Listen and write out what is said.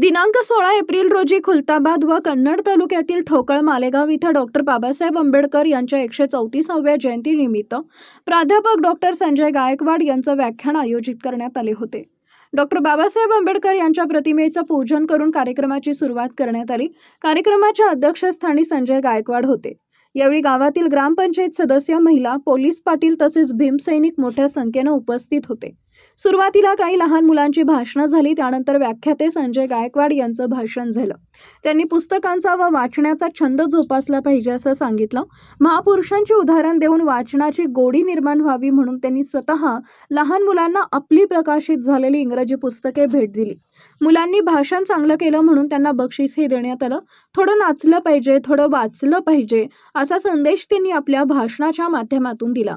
दिनांक सोळा एप्रिल रोजी खुलताबाद व कन्नड तालुक्यातील ठोकळ मालेगाव इथं डॉक्टर बाबासाहेब आंबेडकर यांच्या एकशे चौतीसाव्या जयंतीनिमित्त प्राध्यापक डॉक्टर संजय गायकवाड यांचं व्याख्यान आयोजित करण्यात आले होते. डॉक्टर बाबासाहेब आंबेडकर यांच्या प्रतिमेचं पूजन करून कार्यक्रमाची सुरुवात करण्यात आली. कार्यक्रमाच्या अध्यक्षस्थानी संजय गायकवाड होते. यावेळी गावातील ग्रामपंचायत सदस्य महिला पोलीस पाटील तसेच भीमसैनिक मोठ्या संख्येनं उपस्थित होते. सुरुवातीला काही लहान मुलांची भाषणं झाली त्यानंतर व्याख्याते संजय गायकवाड यांचं भाषण झालं. त्यांनी पुस्तकांचा व वाचण्याचा छंद जोपासला पाहिजे असं सांगितलं. महापुरुषांची उदाहरण देऊन वाचनाची गोडी निर्माण व्हावी म्हणून त्यांनी स्वतः लहान मुलांना आपली प्रकाशित झालेली इंग्रजी पुस्तके भेट दिली. मुलांनी भाषण चांगलं केलं म्हणून त्यांना बक्षीसही देण्यात आलं. थोडं नाचलं पाहिजे थोडं वाचलं पाहिजे असा संदेश त्यांनी आपल्या भाषणाच्या माध्यमातून दिला.